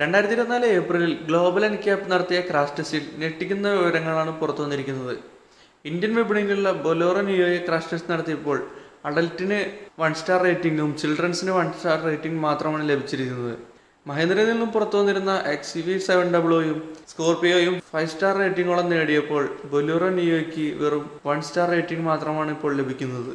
രണ്ടായിരത്തി ഇരുപത്തിനാല് ഏപ്രിലിൽ ഗ്ലോബൽ എൻക്യാപ്പ് നടത്തിയ ക്രാഷ് ടെസ്റ്റിൽ ഞെട്ടിക്കുന്ന വിവരങ്ങളാണ് പുറത്തു വന്നിരിക്കുന്നത്. ഇന്ത്യൻ വിപണിയിലുള്ള ബൊലോറോ നിയോയെ ക്രാഷ് ടെസ്റ്റ് നടത്തിയപ്പോൾ അഡൽട്ടിന് വൺ സ്റ്റാർ റേറ്റിംഗും ചിൽഡ്രൻസിന് വൺ സ്റ്റാർ റേറ്റിംഗ് മാത്രമാണ് ലഭിച്ചിരിക്കുന്നത്. മഹേന്ദ്രയിൽ നിന്നും പുറത്തു വന്നിരുന്ന എക്സ് വി സെവൻ ഡബ്ല്യൂയും സ്കോർപിയോയും ഫൈവ് സ്റ്റാർ റേറ്റിംഗോളം നേടിയപ്പോൾ ബൊലോറോ നിയോയ്ക്ക് വെറും വൺ സ്റ്റാർ റേറ്റിംഗ് മാത്രമാണ് ഇപ്പോൾ ലഭിക്കുന്നത്.